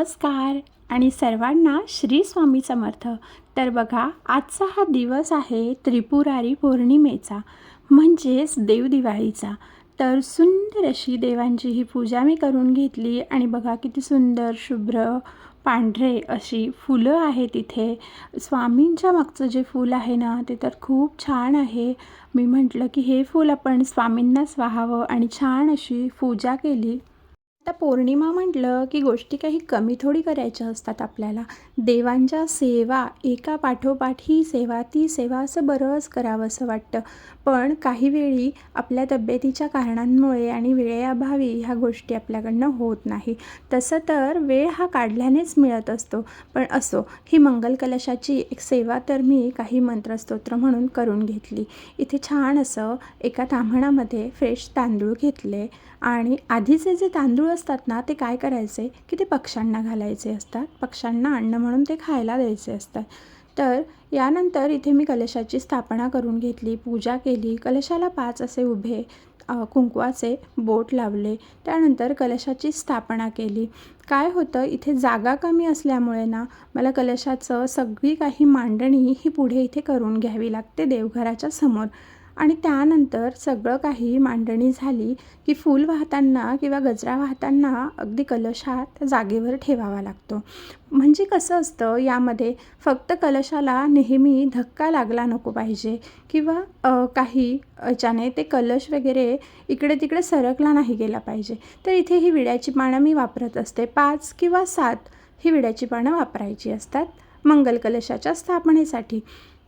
नमस्कार आणि सर्वांना श्री स्वामी समर्थ. तर बघा आजचा हा दिवस आहे त्रिपुरारी पौर्णिमेचा म्हणजेच देवदिवाळीचा तर सुंदर अशी देवांची ही पूजा मी करून घेतली आणि बघा किती सुंदर शुभ्र पांढरे अशी फुलं आहेत इथे. स्वामींच्या मागचं जे फूल आहे ना ते तर खूप छान आहे. मी म्हटलं की हे फूल आपण स्वामींनाच वाहावं आणि छान अशी पूजा केली. आता पौर्णिमा म्हटलं की गोष्टी काही कमी थोडी करायच्या असतात आपल्याला. देवांच्या सेवा एका पाठोपाठ ही सेवा ती सेवा असं बरंच करावं असं वाटतं. पण काही वेळी आपल्या तब्येतीच्या कारणांमुळे आणि वेळेअभावी ह्या गोष्टी आपल्याकडनं होत नाही. तसं तर वेळ हा काढल्यानेच मिळत असतो. पण असो ही मंगल कलशाची एक सेवा तर मी काही मंत्रस्तोत्र म्हणून करून घेतली. इथे छान असं एका ताम्हणामध्ये फ्रेश तांदूळ घेतले आणि आधीचे जे तांदूळ असतात ना ते काय करायचे की ते पक्ष्यांना घालायचे असतात. पक्ष्यांना अन्न म्हणून ते खायला द्यायचे असतात. तर यानंतर इथे मी कलशाची स्थापना करून घेतली पूजा केली. कलशाला पाच असे उभे कुंकवाचे बोट लावले. त्यानंतर कलशाची स्थापना केली. काय होतं इथे जागा कमी असल्यामुळे ना मला कलशाचं सगळी काही मांडणी ही पुढे इथे करून घ्यावी लागते देवघराच्या समोर. आणि त्यानंतर सगळं काही मांडणी झाली की फूल वाहताना किंवा गजरा वाहताना अगदी कलशात जागेवर ठेवावा लागतो. म्हणजे कसं असतं यामध्ये फक्त कलशाला नेहमी धक्का लागला नको पाहिजे किंवा काही याच्याने ते कलश वगैरे इकडे तिकडे सरकला नाही गेला पाहिजे. तर इथे ही विड्याची पानं मी वापरत असते. पाच किंवा सात ही विड्याची पानं वापरायची असतात मंगल कलशाच्या स्थापनेसाठी.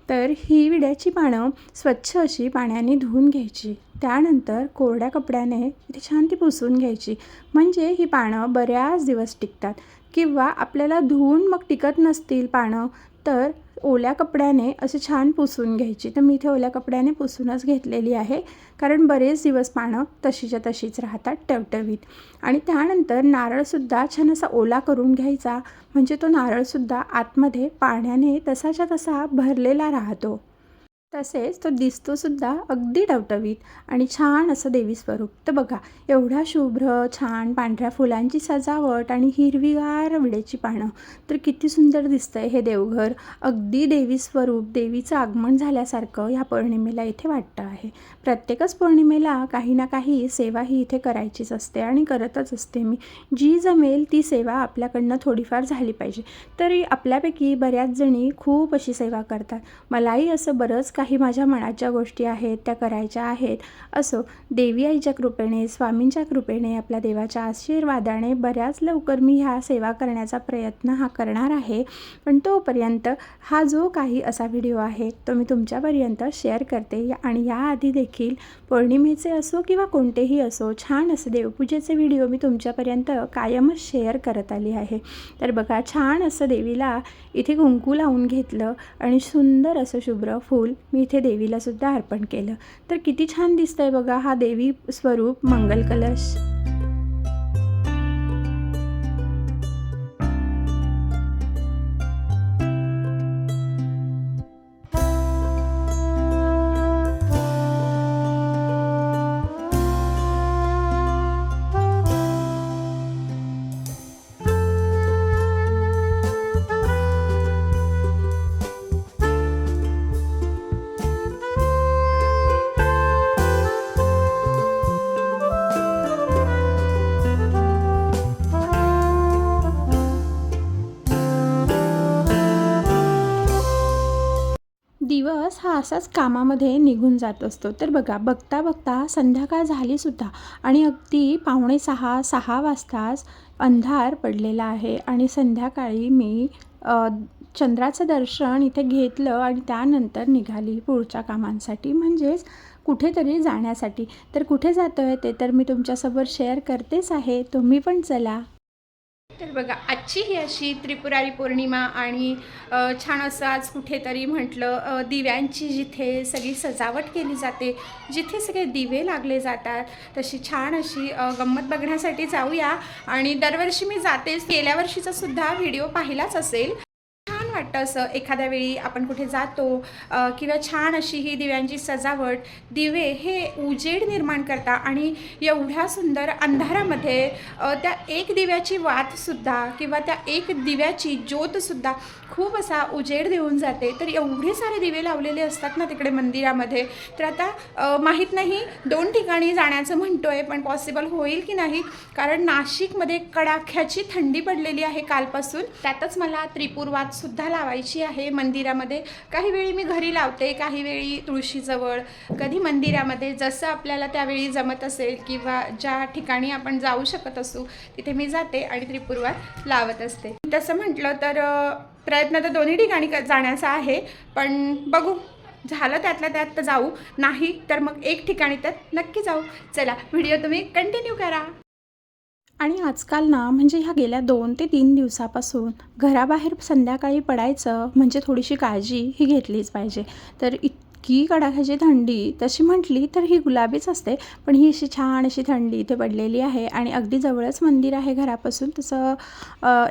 तर ही विड्याची पानं स्वच्छ अशी पाण्याने धुवून घ्यायची. त्यानंतर कोरड्या कपड्याने ती छान ती पुसून घ्यायची. म्हणजे ही पानं बऱ्याच दिवस टिकतात. किंवा आपल्याला धुवून मग टिकत नसतील पानं तर ओल्या कपड्याने असे छान पुसून घ्यायची. तर मी इथे ओल्या कपड्याने पुसूनच घेतलेली आहे. कारण बरेच दिवस पानं तशीच्या तशीच राहतात टवटवीत. आणि त्यानंतर नारळसुद्धा छान असा ओला करून घ्यायचा. म्हणजे तो नारळसुद्धा आतमध्ये पाण्याने तसाच्या तसा भरलेला राहतो. तसेच तो दिसतोसुद्धा अगदी टवटवीत आणि छान असं देवी स्वरूप. तर बघा एवढ्या शुभ्र छान पांढऱ्या फुलांची सजावट आणि हिरवीगार विड्याची पानं. तर किती सुंदर दिसतं आहे हे देवघर. अगदी देवी स्वरूप देवीचं आगमन झाल्यासारखं ह्या पौर्णिमेला इथे वाटतं आहे. प्रत्येकच पौर्णिमेला काही ना काही सेवा ही इथे करायचीच असते आणि करतच असते मी. जी जमेल ती सेवा आपल्याकडनं थोडीफार झाली पाहिजे. तरी आपल्यापैकी बऱ्याच जणी खूप अशी सेवा करतात. मलाही असं बरंच काही माझ्या मनाच्या गोष्टी आहेत त्या करायच्या आहेत असो. देवी आईच्या कृपेने स्वामींच्या कृपेने आपल्या देवाच्या आशीर्वादाने बऱ्याच लवकर मी ह्या सेवा करण्याचा प्रयत्न हा करणार आहे. पण तोपर्यंत हा जो काही असा व्हिडिओ आहे तो मी तुमच्यापर्यंत शेअर करते या- आणि याआधी देखील पौर्णिमेचे असो किंवा कोणतेही असो छान असं देवपूजेचे व्हिडिओ मी तुमच्यापर्यंत कायमच शेअर करत आली आहे. तर बघा छान असं देवीला इथे कुंकू लावून घेतलं आणि सुंदर असं शुभ्र फूल मी इथे देवीला सुद्धा अर्पण केलं. तर किती छान दिसतंय बघा हा देवी स्वरूप मंगल कलश दिवस हा असाच कामामध्ये निघून जात असतो. तर बघा बघता बघता संध्याकाळ झालीसुद्धा आणि अगदी पावणे सहा सहा वाजताच अंधार पडलेला आहे आणि संध्याकाळी मी चंद्राचं दर्शन इथे घेतलं आणि त्यानंतर निघाली पुढच्या कामांसाठी म्हणजेच कुठेतरी जाण्यासाठी. तर कुठे जातो आहे ते तर मी तुमच्यासोबत शेअर करतेच आहे. तुम्ही पण चला. तर बघा आजची ही अशी त्रिपुरारी पौर्णिमा आणि छान असं आज कुठेतरी म्हटलं दिव्यांची जिथे सगळी सजावट केली जाते जिथे सगळे दिवे लागले जातात तशी छान अशी गंमत बघण्यासाठी जाऊया. आणि दरवर्षी मी जातेच गेल्या वर्षीचा सुद्धा व्हिडिओ पाहिलाच असेल. वाटतं असं एखाद्या वेळी आपण कुठे जातो किंवा छान अशी ही दिव्यांची सजावट दिवे हे उजेड निर्माण करता आणि एवढ्या सुंदर अंधारामध्ये त्या एक दिव्याची वातसुद्धा किंवा त्या एक दिव्याची ज्योतसुद्धा खूप असा उजेड देऊन जाते. तर एवढे सारे दिवे लावलेले असतात ना तिकडे मंदिरामध्ये तर आता माहीत नाही दोन ठिकाणी जाण्याचं म्हणतो आहे पण पॉसिबल होईल की नाही? कारण नाशिकमध्ये कडाख्याची थंडी पडलेली आहे कालपासून. त्यातच मला त्रिपुरवातसुद्धा लावायची आहे मंदिरामध्ये. काही वेळी मी घरी लावते काही वेळी तुळशीजवळ. कधी मंदिरामध्ये जसं आपल्याला त्यावेळी जमत असेल किंवा ज्या ठिकाणी आपण जाऊ शकत असू तिथे मी जाते आणि त्रिपुरवात लावत असते. तसं म्हटलं तर प्रयत्न तर दोन्ही ठिकाणी जाण्याचा आहे. पण बघू झालं त्यातल्या त्यात तर जाऊ. नाही तर मग एक ठिकाणी तर नक्की जाऊ. चला व्हिडिओ तुम्ही कंटिन्यू करा. आणि आजकाल ना म्हणजे ह्या गेल्या दोन ते तीन दिवसापासून घराबाहेर संध्याकाळी पडायचं म्हणजे थोडीशी काळजी ही घेतलीच पाहिजे. तर इतकी कडाक्याची थंडी तशी म्हटली तर ही गुलाबीच असते पण ही अशी छान अशी थंडी इथे पडलेली आहे आणि अगदी जवळच मंदिर आहे घरापासून तसं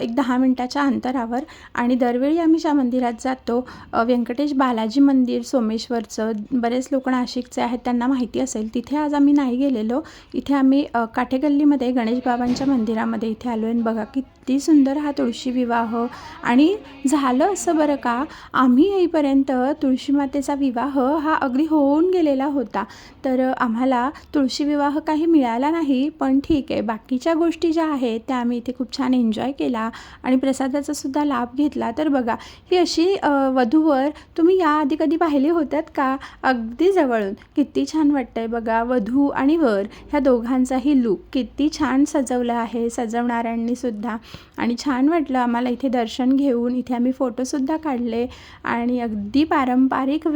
एक दहा मिनटाच्या अंतरावर आणि दरवेळी आम्ही ज्या मंदिरात जातो व्यंकटेश बालाजी मंदिर सोमेश्वरचं बरेच लोक नाशिकचे आहेत त्यांना माहिती असेल तिथे आज आम्ही नाही गेलेलो. इथे आम्ही काठेगल्लीमध्ये गणेश बाबांच्या मंदिरामध्ये इथे आलो आणि बघा किती सुंदर हा तुळशी विवाह. आणि झालं असं बरं का? आम्ही येईपर्यंत तुळशी मातेचा विवाह हा अगदी होऊन गेलेला होता. तर आम्हाला तुळशी विवाह काही मिळाला नाही पण ठीक आहे. बाकीच्या गोष्टी ज्या आहेत त्या आम्ही इथे खूप छान एन्जॉय केला आणि प्रसादाचा सुद्धा लाभ घेतला. तर बघा ही अशी वधूवर तुम्ही याआधी कधी पाहिले होत्यात का? अगदी जवळून. किती छान वाटतंय बघा वधू आणि वर. ह्या दोघांचाही लूक किती छान सजवलं आहे सजवणाऱ्यांनी सुद्धा. आणि छान वाटलं आम्हाला इथे दर्शन घेऊन. इथे आम्ही फोटोसुद्धा काढले आणि अगदी पारंपरिक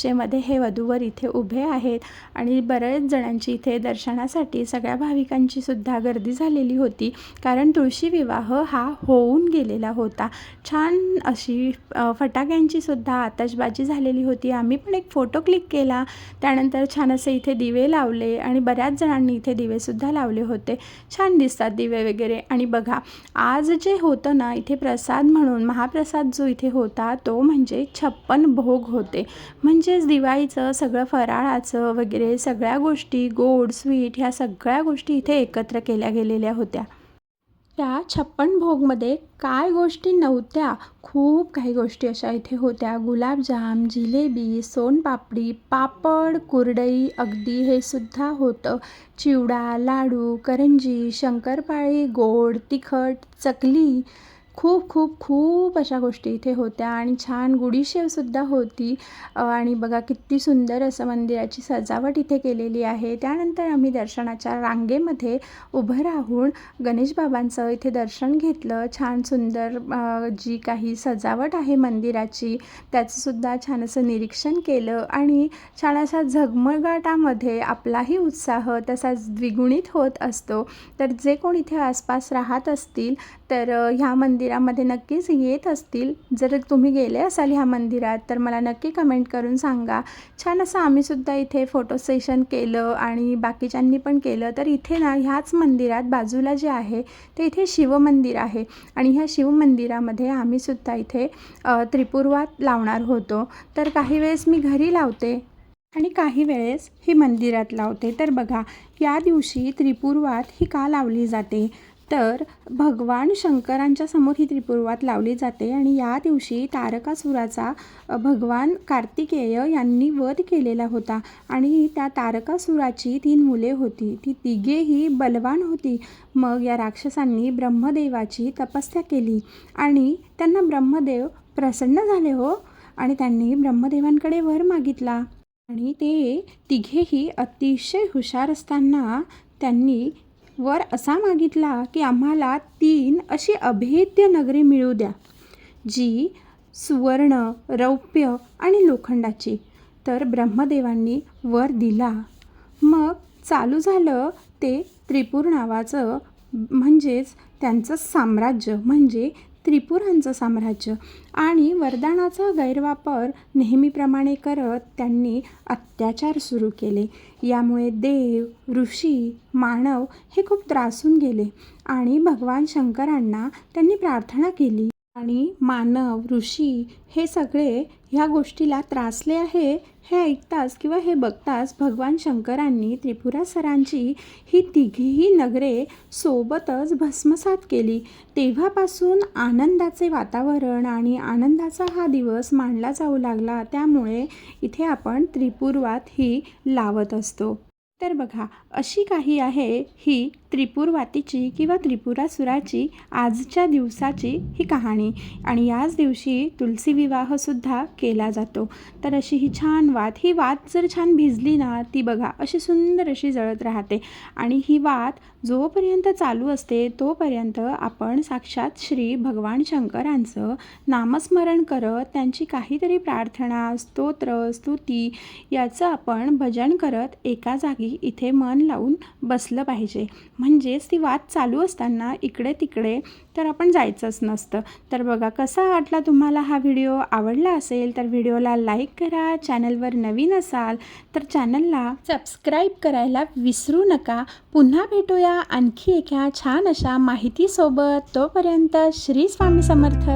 वेशभूषेमध्ये हे वधूवर इथे उभे आहेत आणि बऱ्याच जणांची इथे दर्शनासाठी सगळ्या भाविकांची सुद्धा गर्दी झालेली होती. कारण तुळशी विवाह हा होऊन गेलेला होता. छान अशी फटाक्यांची सुद्धा आतषबाजी झालेली होती. आम्ही पण एक फोटो क्लिक केला. त्यानंतर छान असे इथे दिवे लावले आणि बऱ्याच जणांनी इथे दिवेसुद्धा लावले होते. छान दिसतात दिवे वगैरे. आणि बघा आज जे होतं ना इथे प्रसाद म्हणून महाप्रसाद जो इथे होता तो म्हणजे छप्पन भोग होते. म्हणजे म्हणजेच दिवाळीचं सगळं फराळाचं वगैरे सगळ्या गोष्टी गोड स्वीट ह्या सगळ्या गोष्टी इथे एकत्र केल्या गेलेल्या होत्या. त्या छप्पन भोगमध्ये काय गोष्टी नव्हत्या? खूप काही गोष्टी अशा इथे होत्या. गुलाबजाम जिलेबी सोनपापडी पापड कुरडई अगदी हे सुद्धा होतं. चिवडा लाडू करंजी शंकरपाळी गोड तिखट चकली खूप खूप खूप अशा गोष्टी इथे होत्या आणि छान गुढीशेवसुद्धा होती. आणि बघा किती सुंदर असं मंदिराची सजावट इथे केलेली आहे. त्यानंतर आम्ही दर्शनाच्या रांगेमध्ये उभं राहून गणेश बाबांचं इथे दर्शन घेतलं. छान सुंदर जी काही सजावट आहे मंदिराची त्याचंसुद्धा छान असं निरीक्षण केलं आणि छान अशा झगमगाटामध्ये आपलाही उत्साह तसाच द्विगुणित होत असतो. तर जे कोण इथे आसपास राहत असतील तर ह्या मंदिर मंदिरामध्ये नक्कीच येत असतील. जर तुम्ही गेले असाल ह्या मंदिरात तर मला नक्की कमेंट करून सांगा. छान असं आम्हीसुद्धा इथे फोटो सेशन केलं आणि बाकीच्यांनी पण केलं. तर इथे ना ह्याच मंदिरात बाजूला जे आहे ते इथे शिवमंदिर आहे. आणि ह्या शिवमंदिरामध्ये आम्हीसुद्धा इथे त्रिपुरवात लावणार होतो. तर काही वेळेस मी घरी लावते आणि काही वेळेस ही मंदिरात लावते. तर बघा या दिवशी त्रिपुरवात ही का लावली जाते? तर भगवान शंकरांच्या समोर ही त्रिपुरवात लावली जाते आणि या दिवशी तारकासुराचा भगवान कार्तिकेय यांनी वध केलेला होता आणि त्या तारकासुराची तीन मुले होती. ती तिघेही बलवान होती. मग या राक्षसांनी ब्रह्मदेवाची तपस्या केली आणि त्यांना ब्रह्मदेव प्रसन्न झाले हो आणि त्यांनी ब्रह्मदेवांकडे वर मागितला. आणि ते तिघेही अतिशय हुशार असताना त्यांनी वर असा मागितला की आम्हाला तीन अशी अभेद्य नगरे मिळू द्या जी सुवर्ण रौप्य आणि लोखंडाची. तर ब्रह्मदेवांनी वर दिला. मग चालू झालं ते त्रिपूर नावाचं म्हणजेच त्यांचं साम्राज्य म्हणजे त्रिपुरांचं साम्राज्य आणि वरदानाचा गैरवापर नेहमीप्रमाणे करत त्यांनी अत्याचार सुरू केले. यामुळे देव ऋषी मानव हे खूप त्रासून गेले आणि भगवान शंकरांना त्यांनी प्रार्थना केली. आणि मानव ऋषी हे सगळे ह्या गोष्टीला त्रासले आहे हे ऐकताच किंवा हे बघताच भगवान शंकरांनी त्रिपुरासरांची ही तिघीही नगरे सोबतच भस्मसात केली. तेव्हापासून आनंदाचे वातावरण आणि आनंदाचा हा दिवस मानला जाऊ लागला. त्यामुळे इथे आपण त्रिपुरवात ही लावत असतो. तर बघा अशी काही आहे ही त्रिपुरवातीची किंवा त्रिपुरासुराची आजच्या दिवसाची ही कहाणी. आणि याच दिवशी तुलसी विवाहसुद्धा केला जातो. तर अशी ही छान वात ही वात जर छान भिजली ना ती बघा अशी सुंदर अशी जळत राहते. आणि ही वात जोपर्यंत चालू असते तोपर्यंत आपण साक्षात श्री भगवान शंकरांचं नामस्मरण करत त्यांची काहीतरी प्रार्थना स्तोत्र स्तुती याचं आपण भजन करत एका जागी इथे मन लावून बसलं पाहिजे. म्हणजेच ती वाद चालू असताना इकडे तिकडे तर आपण जायचंच नसतं. तर बघा कसा वाटला तुम्हाला हा व्हिडिओ? आवडला असेल तर व्हिडिओला लाईक करा चॅनलवर नवीन असाल तर चॅनलला सबस्क्राईब करायला विसरू नका. पुन्हा भेटूया आणखी एका छान अशा माहितीसोबत. तोपर्यंत श्री स्वामी समर्थ.